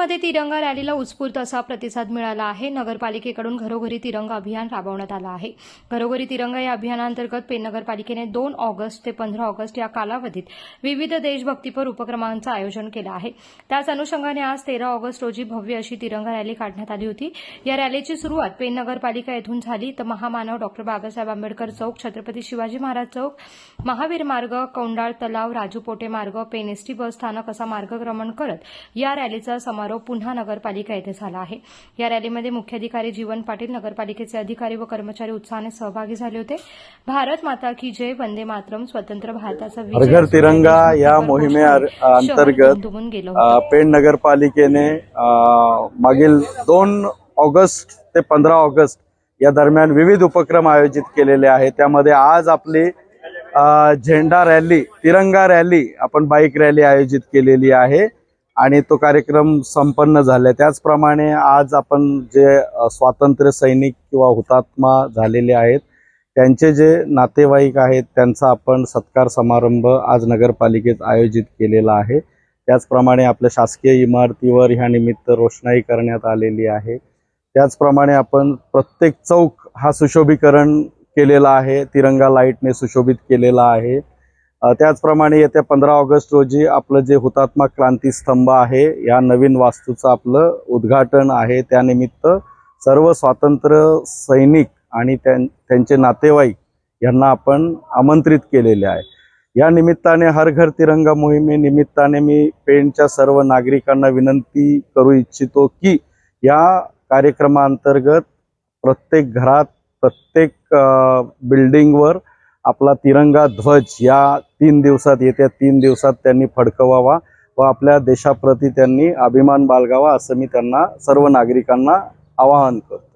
पेणमध्ये तिरंगा रॅलीला उत्स्फूर्त असा प्रतिसाद मिळाला आहे. नगरपालिकेकडून घरोघरी तिरंगा अभियान राबवण्यात आलं आहे. घरोघरी तिरंगा या अभियानांतर्गत पेन नगरपालिकेने दोन ऑगस्ट ते पंधरा ऑगस्ट या कालावधीत विविध देशभक्तीपर उपक्रमांचं आयोजन केलं आहे. त्याच अनुषंगाने आज तेरा ऑगस्ट रोजी भव्य अशी तिरंगा रॅली काढण्यात आली होती. या रॅलीची सुरुवात पेन नगरपालिका येथून झाली. तर महामानव डॉक्टर बाबासाहेब आंबेडकर चौक छत्रपती शिवाजी महाराज चौक महावीर मार्ग कौंडाळ तलाव राजू पोटे मार्ग पेन एसटी बस स्थानक असा मार्गक्रमण करत या रॅलीचा समारोप पुन्हा नगरपालिका येथे झाला आहे. या रॅलीमध्ये मुख्याधिकारी जीवन पाटील नगरपालिकेचे अधिकारी व कर्मचारी उत्साहाने सहभागी झाले होते. भारत माता की जय वंदे मातरम स्वतंत्र भारताचा तिरंगा या मोहिमे अंतर्गत पेण नगरपालिकेने मागील दोन ऑगस्ट ते पंधरा ऑगस्ट या दरम्यान विविध उपक्रम आयोजित केलेले आहेत. त्यामध्ये आज आपली झेंडा रॅली तिरंगा रॅली आपण बाईक रॅली आयोजित केलेली आहे. आणि तो कार्यक्रम संपन्न झाला त्याचप्रमाणे आज आपण जे स्वातंत्र्य सैनिक किंवा हुतात्मा झालेले आहेत त्यांचे जे नातेवाईक आहेत त्यांचा आपण सत्कार समारंभ आज नगरपालिकेत आयोजित केलेला आहे. त्याचप्रमाणे आपल्या शासकीय इमारतीवर ह्या निमित्त रोषणाई करण्यात आलेली आहे. त्याचप्रमाणे आपण प्रत्येक चौक हा सुशोभीकरण केलेला आहे तिरंगा लाईटने सुशोभित केलेला आहे. त्याचप्रमाणे येत्या पंधरा ऑगस्ट रोजी आपलं जे हुतात्मा क्रांती स्तंभ आहे या नवीन वास्तूचं आपलं उद्घाटन आहे. त्यानिमित्त सर्व स्वातंत्र्य सैनिक आणि त्यां त्यांचे नातेवाईक यांना आपण आमंत्रित केलेले आहे. या निमित्ताने हर घर तिरंगा मोहिमे निमित्ताने मी पेणच्या सर्व नागरिकांना विनंती करू इच्छितो की या कार्यक्रमाअंतर्गत प्रत्येक घरात प्रत्येक बिल्डिंगवर आपला तिरंगा ध्वज या तीन दिवसात येत्या तीन दिवसात त्यांनी फडकवावा व आपल्या देशाप्रती त्यांनी अभिमान बाळगावा असं मी त्यांना सर्व नागरिकांना आवाहन करतो.